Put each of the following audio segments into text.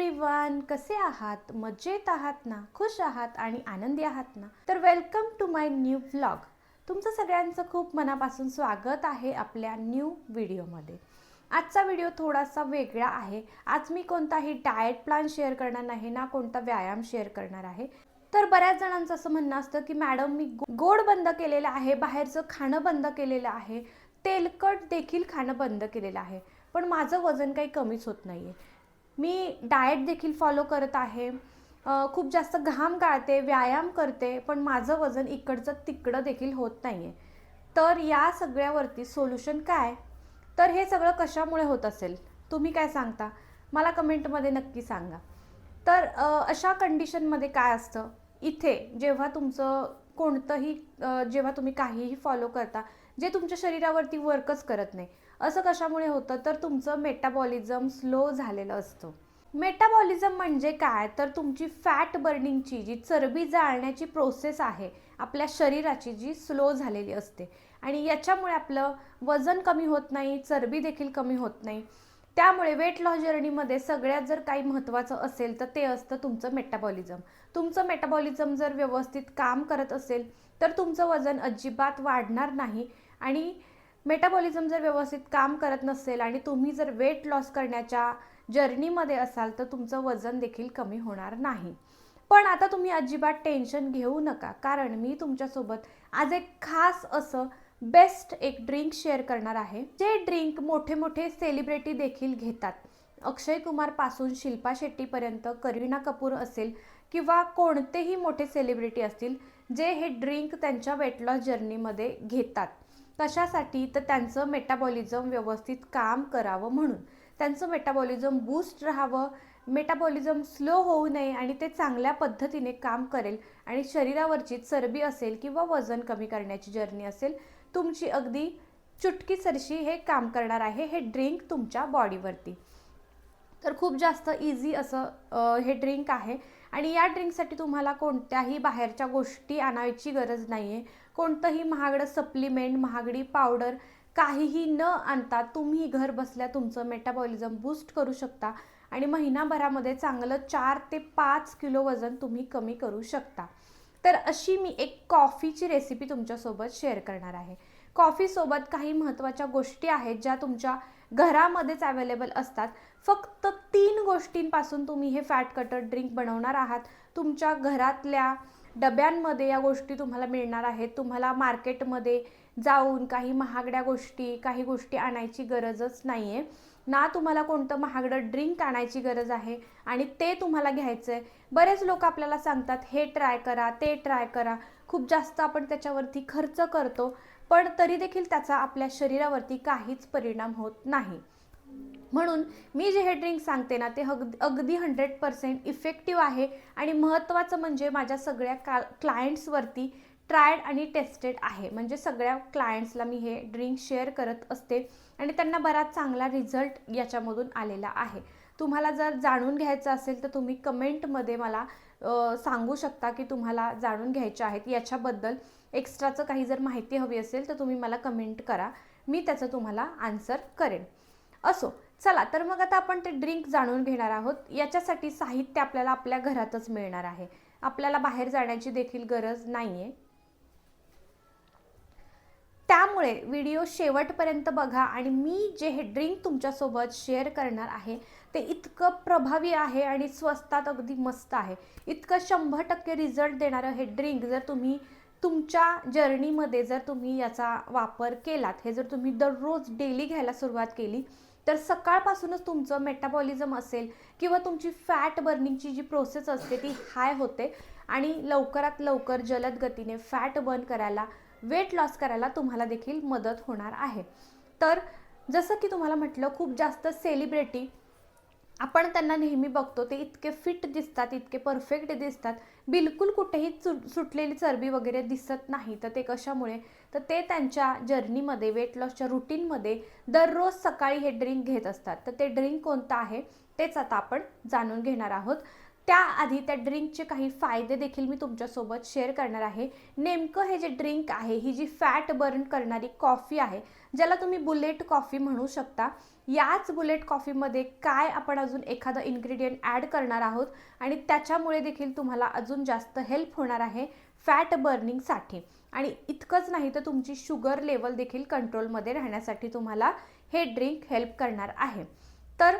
Everyone कसे आहात? मजेत आहात ना? खुश आहात आणि आनंदी आहात ना? तर welcome to my new vlog तुमचं सगळ्यांचं खूप मनापासून स्वागत आहे आपल्या न्यू व्हिडिओमध्ये आजचा व्हिडिओ थोडासा वेगळा आहे. आज मी कोणताही डाएट प्लॅन शेअर करणार नाही ना कोणता व्यायाम शेअर करणार आहे. तर बऱ्याच जणांचं असं म्हणणं असतं की मॅडम मी गोड बंद केलेलं आहे बाहेरचं खाणं बंद केलेलं आहे. तेलकट देखील खाणं बंद केलेलं आहे. पण माझं वजन काही कमीच होत नाही आहे मी डाएट देखील फॉलो करत आहे. खूप जास्त घाम गाळते व्यायाम करते पण माझं वजन इकडचं तिकडं देखील होत नाही आहे तर या सगळ्यावरती सोल्युशन काय? तर हे सगळं कशामुळे होत असेल? तुम्ही काय सांगता? मला कमेंटमध्ये नक्की सांगा. तर अशा कंडिशनमध्ये काय असतं? इथे जेव्हा तुमचं कोणतंही जेव्हा तुम्ही काहीही फॉलो करता जे तुमच्या शरीरावरती वर्कच करत नाही असं कशामुळे होतं? तर तुमचं मेटाबॉलिझम स्लो झालेलं असतं. मेटाबॉलिझम म्हणजे काय? तर तुमची फॅट बर्निंगची जी चरबी जाळण्याची प्रोसेस आहे आपल्या शरीराची जी स्लो झालेली असते. आणि याच्यामुळे आपलं वजन कमी होत नाही चरबी देखील कमी होत नाही. त्यामुळे वेट लॉस जर्नीमध्ये सगळ्यात जर काही महत्त्वाचं असेल तर ते असतं तुमचं मेटाबॉलिझम तुमचं मेटाबॉलिझम जर व्यवस्थित काम करत असेल तर तुमचं वजन अजिबात वाढणार नाही. आणि मेटाबॉलिझम जर व्यवस्थित काम करत नसेल आणि तुम्ही जर वेट लॉस करण्याच्या जर्नीमध्ये असाल तर तुमचं वजन देखील कमी होणार नाही. पण आता तुम्ही अजिबात टेन्शन घेऊ नका. कारण मी तुमच्यासोबत आज एक खास असं बेस्ट एक ड्रिंक शेअर करणार आहे. जे ड्रिंक मोठे मोठे सेलिब्रिटी देखील घेतात. अक्षय कुमारपासून शिल्पा शेट्टीपर्यंत करीना कपूर असेल किंवा कोणतेही मोठे सेलिब्रिटी असतील जे हे ड्रिंक त्यांच्या वेट लॉस जर्नीमध्ये घेतात. कशासाठी? तर त्यांचं मेटाबॉलिझम व्यवस्थित काम करावं म्हणून. त्यांचं मेटाबॉलिझम बूस्ट राहावं मेटाबॉलिझम स्लो होऊ नये आणि ते चांगल्या पद्धतीने काम करेल आणि शरीरावरची चरबी असेल किंवा वजन कमी करण्याची जर्नी असेल तुमची अगदी चुटकीसरशी हे काम करणार आहे हे ड्रिंक तुमच्या बॉडीवरती तर खूप जास्त इझी असं हे ड्रिंक आहे. आणि या ड्रिंकसाठी तुम्हाला कोणत्याही बाहेरच्या गोष्टी आणायची गरज नाही आहे कोणतंही महागडं सप्लिमेंट महागडी पावडर काहीही न आणता तुम्ही घर बसल्या तुमचं मेटाबॉलिझम बूस्ट करू शकता आणि महिनाभरामध्ये चांगलं चार ते पाच किलो वजन तुम्ही कमी करू शकता. तर अशी मी एक कॉफीची रेसिपी तुमच्यासोबत शेअर करणार आहे. कॉफीसोबत काही महत्त्वाच्या गोष्टी आहेत ज्या तुमच्या घरामध्येच अवेलेबल असतात. फक्त तीन गोष्टींपासून तुम्ही हे फॅट कटर ड्रिंक बनवणार आहात. तुमच्या घरातल्या डब्यांमध्ये या गोष्टी तुम्हाला मिळणार आहेत. तुम्हाला मार्केटमध्ये जाऊन काही महागड्या गोष्टी काही गोष्टी आणायची गरजच नाही आहे ना तुम्हाला कोणतं महागडं ड्रिंक आणायची गरज आहे आणि ते तुम्हाला घ्यायचं आहे बरेच लोक आपल्याला सांगतात हे ट्राय करा ते ट्राय करा. खूप जास्त आपण त्याच्यावरती खर्च करतो पण तरी देखील त्याचा आपल्या शरीरावरती काहीच परिणाम होत नाही. म्हणून मी जे हे ड्रिंक सांगते ना ते अग अगदी हंड्रेड पर्सेंट इफेक्टिव्ह आहे आणि महत्त्वाचं म्हणजे माझ्या सगळ्या का क्लायंट्सवरती ट्रायड आणि टेस्टेड आहे. म्हणजे सगळ्या क्लायंट्सला मी हे ड्रिंक शेअर करत असते आणि त्यांना बराच चांगला रिझल्ट याच्यामधून आलेला आहे. तुम्हाला जर जाणून घ्यायचं असेल तर तुम्ही कमेंटमध्ये मला सांगू शकता की तुम्हाला जाणून घ्यायचे आहेत. याच्याबद्दल एक्स्ट्राचं काही जर माहिती हवी असेल तर तुम्ही मला कमेंट करा. मी त्याचं तुम्हाला आन्सर करेन. असो चला तर मग आता आपण ते ड्रिंक जाणून घेणार आहोत. याच्यासाठी साहित्य आपल्याला आपल्या घरातच मिळणार आहे. आपल्याला बाहेर जाण्याची देखील गरज नाही आहे त्यामुळे व्हिडिओ शेवटपर्यंत बघा आणि मी जे हे ड्रिंक तुमच्यासोबत शेअर करणार आहे ते इतकं प्रभावी आहे आणि स्वस्तात अगदी मस्त आहे. इतकं शंभर टक्के रिझल्ट देणारं हे ड्रिंक जर तुम्ही तुमच्या जर्नीमध्ये जर तुम्ही याचा वापर केलात हे जर तुम्ही दररोज डेली घ्यायला सुरुवात केली तर सकाळपासूनच तुमचं मेटाबॉलिझम असेल किंवा तुमची फॅट बर्निंगची जी प्रोसेस असते ती हाय होते आणि लवकरात लवकर जलद गतीने फॅट बर्न करायला वेट लॉस करायला तुम्हाला देखील मदत होणार आहे. तर जसं की तुम्हाला म्हटलं खूप जास्त सेलिब्रिटी आपण त्यांना नेहमी बघतो ते इतके फिट दिसतात इतके परफेक्ट दिसतात. बिलकुल कुठेही चु सुटलेली चरबी वगैरे दिसत नाही. तर ते कशामुळे? तर ते त्यांच्या जर्नीमध्ये वेट लॉसच्या रुटीनमध्ये दररोज सकाळी हे ड्रिंक घेत असतात. तर ते ड्रिंक कोणतं आहे? तेच आता आपण जाणून घेणार आहोत. त्याआधी त्या ड्रिंकचे काही फायदे देखील मी तुमच्यासोबत शेअर करणार आहे. नेमकं हे जे ड्रिंक आहे ही जी फॅट बर्न करणारी कॉफी आहे ज्याला तुम्ही बुलेट कॉफी म्हणू शकता याच बुलेट कॉफीमध्ये काय आपण अजून एखादं इन्ग्रेडियंट ॲड करणार आहोत आणि त्याच्यामुळे देखील तुम्हाला अजून जास्त हेल्प होणार आहे फॅट बर्निंगसाठी आणि इतकंच नाही तर तुमची शुगर लेवल देखील कंट्रोलमध्ये राहण्यासाठी तुम्हाला हे ड्रिंक हेल्प करणार आहे. तर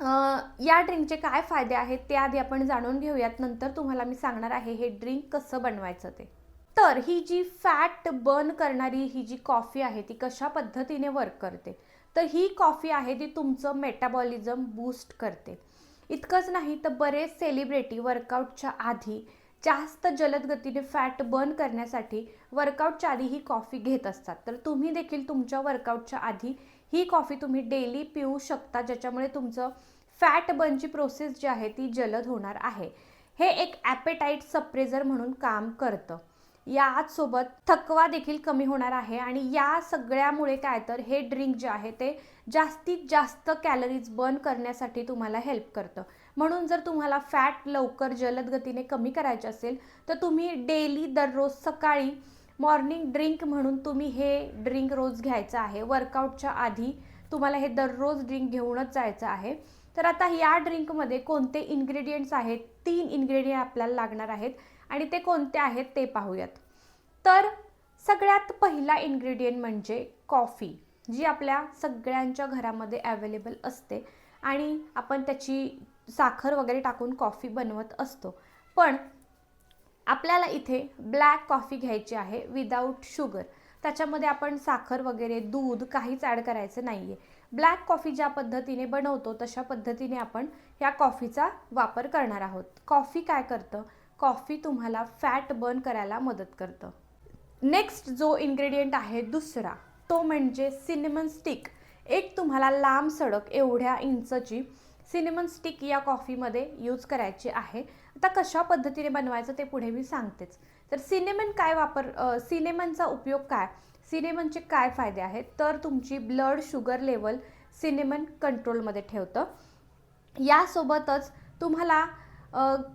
या ड्रिंकचे काय फायदे आहेत ते आधी आपण जाणून घेऊयात. नंतर तुम्हाला मी सांगणार आहे हे ड्रिंक कसं बनवायचं ते. तर ही जी फॅट बर्न करणारी ही जी कॉफी आहे ती कशा पद्धतीने वर्क करते? तर ही कॉफी आहे ती तुमचं मेटाबॉलिझम बूस्ट करते. इतकंच नाही तर बरेच सेलिब्रिटी वर्कआउटच्या आधी जास्त जलद गतीने फॅट बर्न करण्यासाठी वर्कआउटच्या आधी ही कॉफी घेत असतात. तर तुम्ही देखील तुमच्या वर्कआउटच्या आधी ही कॉफी तुम्ही डेली पिऊ शकता ज्याच्यामुळे तुमचं फॅट बर्नची प्रोसेस जी आहे ती जलद होणार आहे. हे एक ॲपेटाईट सप्रेझर म्हणून काम करतं. याचसोबत थकवा देखील कमी होणार आहे आणि या सगळ्यामुळे काय तर हे ड्रिंक जे आहे ते जास्तीत जास्त कॅलरीज बर्न करण्यासाठी तुम्हाला हेल्प करतं. म्हणून जर तुम्हाला फॅट लवकर जलद गतीने कमी करायचे असेल तर तुम्ही डेली दररोज सकाळी मॉर्निंग ड्रिंक म्हणून तुम्ही हे ड्रिंक रोज घ्यायचं आहे. वर्कआउटच्या आधी तुम्हाला हे दररोज ड्रिंक घेऊनच जायचं आहे. तर आता या ड्रिंकमध्ये कोणते इन्ग्रेडियंट्स आहेत? तीन इन्ग्रेडियंट आपल्याला लागणार आहेत आणि ते कोणते आहेत ते पाहूयात. तर सगळ्यात पहिला इन्ग्रेडियंट म्हणजे कॉफी जी आपल्या सगळ्यांच्या घरामध्ये अवेलेबल असते आणि आपण त्याची साखर वगैरे टाकून कॉफी बनवत असतो. पण आपल्याला इथे ब्लॅक कॉफी घ्यायची आहे विदाऊट शुगर त्याच्यामध्ये आपण साखर वगैरे दूध काहीच ॲड करायचं नाही आहे ब्लॅक कॉफी ज्या पद्धतीने बनवतो तशा पद्धतीने आपण ह्या कॉफीचा वापर करणार आहोत. कॉफी काय करतं? कॉफी तुम्हाला फॅट बर्न करायला मदत करतं. नेक्स्ट जो इन्ग्रेडियंट आहे दुसरा तो म्हणजे सिनेमन स्टिक एक तुम्हाला लांब सडक एवढ्या इंचची सिनेमन स्टिक या कॉफीमध्ये यूज करायची आहे. आता कशा पद्धतीने बनवायचं ते पुढे मी सांगतेच. तर सिनेमन काय वापर सिनेमनचा उपयोग काय? सिनेमनचे काय फायदे आहेत? तर तुमची ब्लड शुगर लेवल सिनेमन कंट्रोलमध्ये ठेवतं. यासोबतच तुम्हाला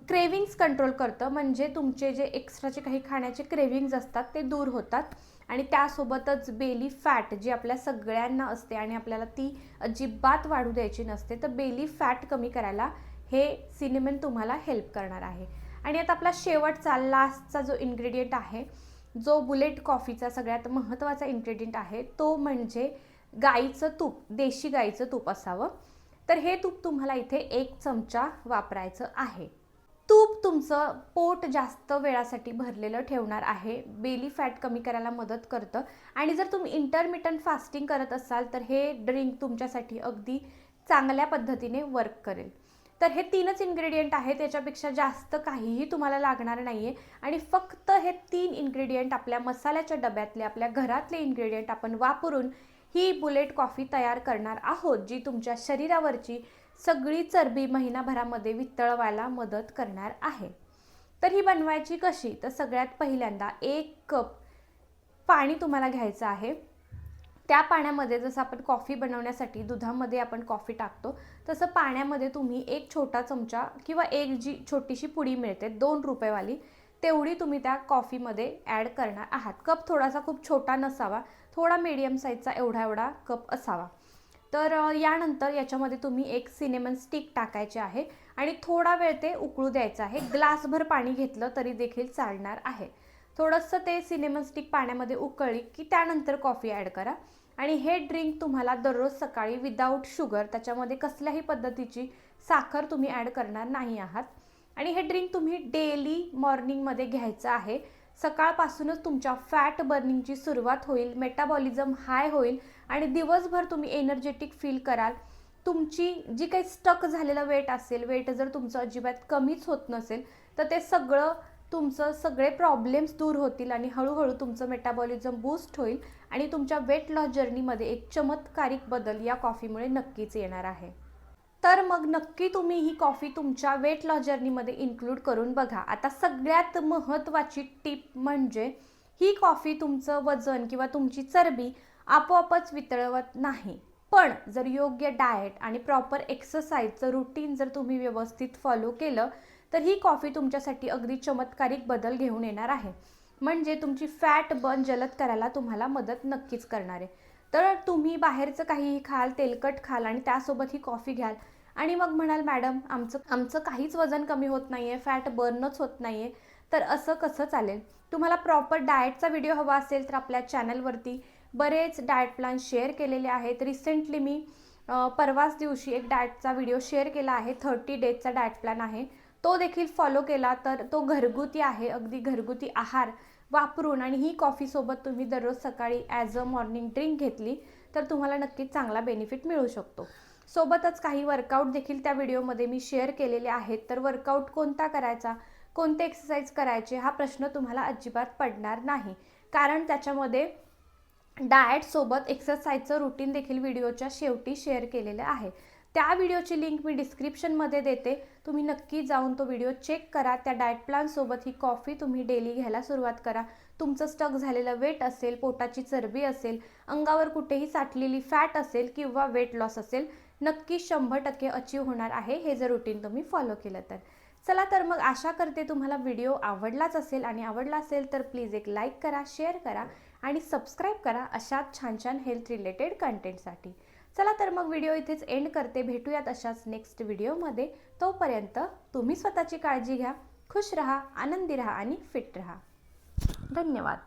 क्रेविंग्स कंट्रोल करतं. म्हणजे तुमचे जे एक्स्ट्राचे काही खाण्याचे क्रेविंग्ज असतात ते दूर होतात. आणि त्यासोबतच बेली फॅट जी आपल्या सगळ्यांना असते आणि आपल्याला ती अजिबात वाढू द्यायची नसते तर बेली फॅट कमी करायला हे सिनेमन तुम्हाला हेल्प करणार आहे. आणि आता आपला शेवटचा लास्टचा जो इन्ग्रेडियंट आहे जो बुलेट कॉफीचा सगळ्यात महत्त्वाचा इन्ग्रेडियंट आहे तो म्हणजे गाईचं तूप देशी गाईचं तूप असावं. तर हे तूप तुम्हाला इथे एक चमचा वापरायचं आहे. तूप तुमचं पोट जास्त वेळासाठी भरलेलं ठेवणार आहे. बेली फॅट कमी करायला मदत करतं. आणि जर तुम्ही इंटरमिटंट फास्टिंग करत असाल तर हे ड्रिंक तुमच्यासाठी अगदी चांगल्या पद्धतीने वर्क करेल. तर हे तीनच इन्ग्रेडियंट आहेत त्याच्यापेक्षा जास्त काहीही तुम्हाला लागणार नाही आहे आणि फक्त हे तीन इन्ग्रेडियंट आपल्या मसाल्याच्या डब्यातले आपल्या घरातले इन्ग्रेडियंट आपण वापरून ही बुलेट कॉफी तयार करणार आहोत जी तुमच्या शरीरावरची सगळी चरबी महिनाभरामध्ये वितळवायला मदत करणार आहे. तर ही बनवायची कशी? तर सगळ्यात पहिल्यांदा एक कप पाणी तुम्हाला घ्यायचं आहे. त्या पाण्यामध्ये जसं आपण कॉफी बनवण्यासाठी दुधामध्ये आपण कॉफी टाकतो तसं पाण्यामध्ये तुम्ही एक छोटा चमचा किंवा एक जी छोटीशी पुडी मिळते दोन रुपयेवाली तेवढी तुम्ही त्या कॉफीमध्ये ॲड करणार आहात. कप थोडासा खूप छोटा नसावा थोडा मीडियम साईजचा एवढा एवढा कप असावा. तर यानंतर याच्यामध्ये तुम्ही एक सिनेमन स्टिक टाकायचे आहे आणि थोडा वेळ ते उकळू द्यायचं आहे. ग्लासभर पाणी घेतलं तरी देखील चालणार आहे. थोडंसं ते सिनेमन स्टिक पाण्यामध्ये उकळली की त्यानंतर कॉफी ॲड करा. आणि हे ड्रिंक तुम्हाला दररोज सकाळी विदाऊट शुगर त्याच्यामध्ये कसल्याही पद्धतीची साखर तुम्ही ॲड करणार नाही आहात. आणि हे ड्रिंक तुम्ही डेली मॉर्निंगमध्ये घ्यायचं आहे. सकाळपासूनच तुमच्या फॅट बर्निंगची सुरुवात होईल मेटाबॉलिझम हाय होईल आणि दिवसभर तुम्ही एनर्जेटिक फील कराल. तुमची जी काही स्टक झालेलं वेट असेल वेट जर तुमचं अजिबात कमीच होत नसेल तर ते सगळं तुमचं सगळे प्रॉब्लेम्स दूर होतील आणि हळूहळू तुमचं मेटाबॉलिझम बूस्ट होईल आणि तुमच्या वेट लॉस जर्नीमध्ये एक चमत्कारिक बदल या कॉफीमुळे नक्कीच येणार आहे. तर मग नक्की तुम्ही ही कॉफी तुमच्या वेट लॉस जर्नीमध्ये इन्क्लूड करून बघा. आता सगळ्यात महत्त्वाची टीप म्हणजे ही कॉफी तुमचं वजन किंवा तुमची चरबी आपोआपच वितळवत नाही. पण जर योग्य डाएट आणि प्रॉपर एक्सरसाइजचं रुटीन जर तुम्ही व्यवस्थित फॉलो केलं तर ही कॉफी तुमच्यासाठी अगदी चमत्कारिक बदल घेऊन येणार आहे. म्हणजे तुमची फॅट बर्न जलद करायला तुम्हाला मदत नक्कीच करणार आहे. तर तुम्ही बाहेरचं काहीही खाल तेलकट खाल आणि त्यासोबत ही कॉफी घ्याल. आणि मग म्हणाल मॅडम आमचं आमचं काहीच वजन कमी होत नाही आहे फॅट बर्नच होत नाही आहे तर असं कसं चालेल? तुम्हाला प्रॉपर डाएटचा व्हिडिओ हवा असेल तर आपल्या चॅनलवरती. बरेच डाएट प्लॅन शेअर केलेले आहेत. रिसेंटली मी परवाच दिवशी एक डाएटचा व्हिडिओ शेअर केला आहे. थर्टी डेजचा डाएट प्लॅन आहे. तो देखील फॉलो केला तर तो घरगुती आहे अगदी घरगुती आहार वापरून आणि ही कॉफीसोबत तुम्ही दररोज सकाळी ॲज अ मॉर्निंग ड्रिंक घेतली तर तुम्हाला नक्कीच चांगला बेनिफिट मिळू शकतो. सोबतच काही वर्कआउट देखील त्या व्हिडिओमध्ये मी शेअर केलेले आहेत. तर वर्कआउट कोणता करायचा कोणते एक्सरसाइज करायचे हा प्रश्न तुम्हाला अजिबात पडणार नाही. कारण त्याच्यामध्ये डाएटसोबत एक्सरसाइजचं रुटीन देखील व्हिडिओच्या शेवटी शेअर केलेलं आहे. त्या व्हिडिओची लिंक मी डिस्क्रिप्शनमध्ये देते. तुम्ही नक्की जाऊन तो व्हिडिओ चेक करा. त्या डाएट प्लॅनसोबत ही कॉफी तुम्ही डेली घ्यायला सुरुवात करा. तुमचं स्टक झालेलं वेट असेल पोटाची चरबी असेल अंगावर कुठेही साठलेली फॅट असेल किंवा वेट लॉस असेल नक्की शंभर टक्के अचीव होणार आहे हे जर रुटीन तुम्ही फॉलो केलं तर. चला तर मग आशा करते तुम्हाला व्हिडिओ आवडलाच असेल आणि आवडला असेल तर प्लीज एक लाईक करा शेअर करा आणि सबस्क्राईब करा अशाच छान छान हेल्थ रिलेटेड कंटेंटसाठी चला तर मग व्हिडिओ इथेच एंड करते. भेटूयात अशाच नेक्स्ट व्हिडिओमध्ये तोपर्यंत तुम्ही स्वतःची काळजी घ्या. खुश रहा आनंदी रहा आणि फिट रहा. धन्यवाद.